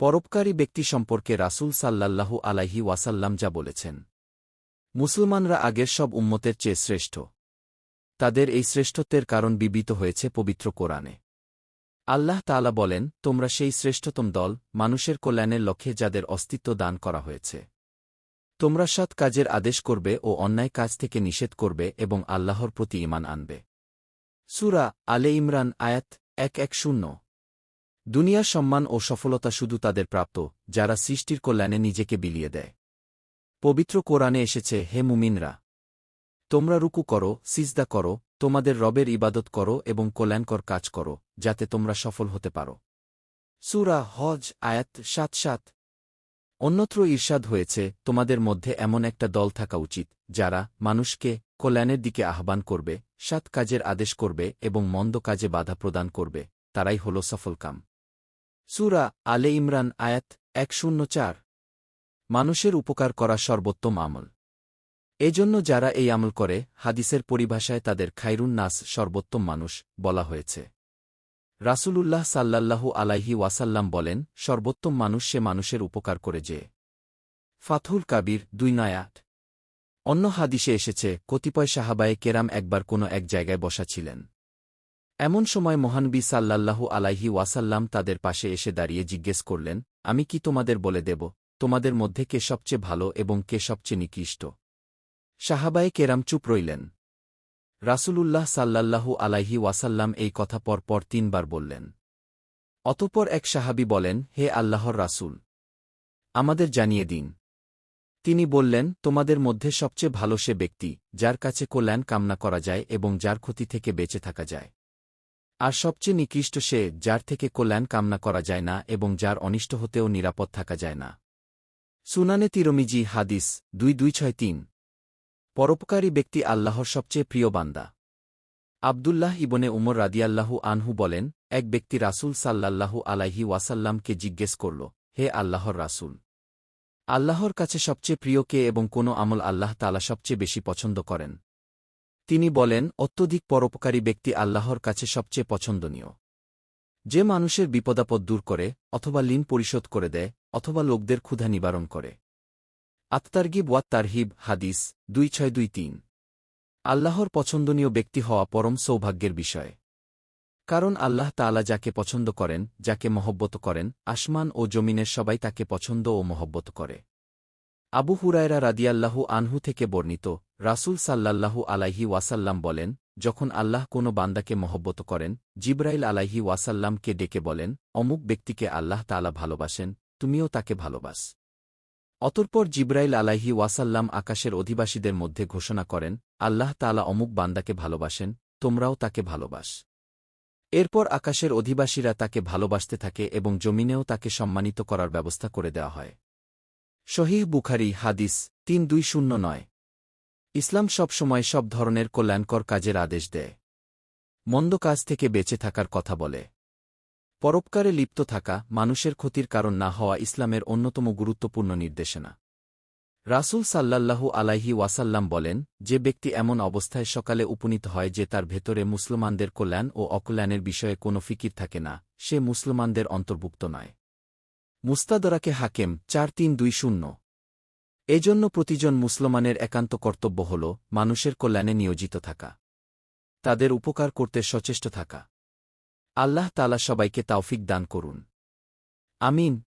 পরোপকারী ব্যক্তি সম্পর্কে রাসূল সাল্লাল্লাহু আলাইহি ওয়াসাল্লাম যা বলেছেন। মুসলমানরা আগের সব উম্মতের চেয়ে শ্রেষ্ঠ। তাদের এই শ্রেষ্ঠত্বের কারণ বিবিত হয়েছে পবিত্র কোরআনে। আল্লাহ তাআলা বলেন, তোমরা সেই শ্রেষ্ঠতম দল, মানুষের কল্যাণের লক্ষ্যে যাদের অস্তিত্ব দান করা হয়েছে। তোমরা সৎ কাজের আদেশ করবে ও অন্যায় কাজ থেকে নিষেধ করবে এবং আল্লাহর প্রতি ইমান আনবে। সুরা আলে ইমরান আয়াত এক এক শূন্য। দুনিয়ার সম্মান ও সফলতা শুধু তাদের প্রাপ্ত, যারা সৃষ্টির কল্যাণে নিজেকে বিলিয়ে দেয়। পবিত্র কোরআনে এসেছে, হে মুমিনরা, তোমরা রুকু করো, সিজদা করো, তোমাদের রবের ইবাদত করো এবং কল্যাণকর কাজ করো, যাতে তোমরা সফল হতে পারো। সুরা হজ, আয়াত সাত সাত। অন্যত্র ঈর্ষাদ হয়েছে, তোমাদের মধ্যে এমন একটা দল থাকা উচিত, যারা মানুষকে কল্যাণের দিকে আহ্বান করবে, সাত কাজের আদেশ করবে এবং মন্দ কাজে বাধা প্রদান করবে, তারাই হল সফলকাম সুরা আলে ইমরান আয়াত এক শূন্য চার। মানুষের উপকার করা সর্বোত্তম আমল। এজন্য যারা এই আমল করে, হাদিসের পরিভাষায় তাদের খাইরুন নাস সর্বোত্তম মানুষ বলা হয়েছে। রাসূলুল্লাহ সাল্লাল্লাহু আলাইহি ওয়াসাল্লাম বলেন, সর্বোত্তম মানুষ সে মানুষের উপকার করে যে। ফাথুল কাবির দুই নয় আট। অন্য হাদিসে এসেছে, কতিপয় সাহাবায়ে কেরাম একবার কোনো এক জায়গায় বসা ছিলেন। এমন সময় মহানবী সাল্লাল্লাহু আলাইহি ওয়াসাল্লাম তাদের পাশে এসে দাঁড়িয়ে জিজ্ঞেস করলেন, আমি কি তোমাদের বলে দেব, তোমাদের মধ্যে কে সবচেয়ে ভালো এবং কে সবচেয়ে নিকৃষ্ট? সাহাবায়ে কেরাম চুপ রইলেন। রাসূলুল্লাহ সাল্লাল্লাহু আলাইহি ওয়াসাল্লাম এই কথা পরপর তিনবার বললেন। অতপর এক সাহাবি বলেন, হে আল্লাহর রাসূল, আমাদের জানিয়ে দিন। তিনি বললেন, তোমাদের মধ্যে সবচেয়ে ভালো সে ব্যক্তি, যার কাছে কল্যাণ কামনা করা যায় এবং যার ক্ষতি থেকে বেঁচে থাকা যায়। আর সবচেয়ে নিকৃষ্ট সে, যার থেকে কল্যাণ কামনা করা যায় না এবং যার অনিষ্ট হতেও নিরাপদ থাকা যায় না। সুনানে তিরমিজি, হাদিস দুই দুই ছয় তিন। পরোপকারী ব্যক্তি আল্লাহর সবচেয়ে প্রিয় বান্দা। আবদুল্লাহ ইবনে উমর রাদিয়াল্লাহু আনহু বলেন, এক ব্যক্তি রাসূল সাল্লাল্লাহু আলাইহি ওয়াসাল্লামকে জিজ্ঞেস করল, হে আল্লাহর রাসূল, আল্লাহর কাছে সবচেয়ে প্রিয় কে এবং কোন আমল আল্লাহ তালা সবচেয়ে বেশি পছন্দ করেন? তিনি বলেন, অত্যধিক পরোপকারী ব্যক্তি আল্লাহর কাছে সবচেয়ে পছন্দনীয়। যে মানুষের বিপদাপদ দূর করে, অথবা লিন পরিশোধ করে দেয়, অথবা লোকদের ক্ষুধা নিবারণ করে। আত্মারগিব ওয়াত তারহিব, হাদিস, দুই ছয় দুই তিন। আল্লাহর পছন্দনীয় ব্যক্তি হওয়া পরম সৌভাগ্যের বিষয়। কারণ আল্লাহ তাআলা যাকে পছন্দ করেন, যাকে মহব্বত করেন, আসমান ও জমিনের সবাই তাকে পছন্দ ও মহব্বত করে। আবু হুরায়রা রাদিয়াল্লাহু আনহু থেকে বর্ণিত রাসূল সাল্লাল্লাহু আলাইহি ওয়াসাল্লাম বলেন, যখন আল্লাহ কোনো বান্দাকে মহব্বত করেন, জিব্রাইল আলাইহি ওয়াসাল্লামকে ডেকে বলেন, অমুক ব্যক্তিকে আল্লাহ তাআলা ভালোবাসেন, তুমিও তাকে ভালোবাস। অতঃপর জিব্রাইল আলাইহি ওয়াসাল্লাম আকাশের অধিবাসীদের মধ্যে ঘোষণা করেন, আল্লাহ তাআলা অমুক বান্দাকে ভালোবাসেন, তোমরাও তাকে ভালোবাস। এরপর আকাশের অধিবাসীরা তাকে ভালোবাসতে থাকে এবং জমিনেও তাকে সম্মানিত করার ব্যবস্থা করে দেওয়া হয়। শহীহ বুখারি হাদিস তিন দুই শূন্য নয়। ইসলাম সব সময় সব ধরনের কল্যাণকর কাজের আদেশ দেয়। মন্দ কাজ থেকে বেঁচে থাকার কথা বলে। পরোপকারে লিপ্ত থাকা, মানুষের ক্ষতির কারণ না হওয়া ইসলামের অন্যতম গুরুত্বপূর্ণ নির্দেশনা। রাসূল সাল্লাল্লাহু আলাইহি ওয়াসাল্লাম বলেন, যে ব্যক্তি এমন অবস্থায় সকালে উপনীত হয় যে তার ভেতরে মুসলমানদের কল্যাণ ও অকল্যাণের বিষয়ে কোনো ফিকির থাকে না, সে মুসলমানদের অন্তর্ভুক্ত নয়। মুস্তাদরাকে হাকেম, চার তিন দুই শূন্য। এজন্য প্রতিজন মুসলমানের একান্ত কর্তব্য হল মানুষের কল্যাণে নিয়োজিত থাকা। তাদের উপকার করতে সচেষ্ট থাকা। আল্লাহ তালা সবাইকে তাওফিক দান করুন। আমিন।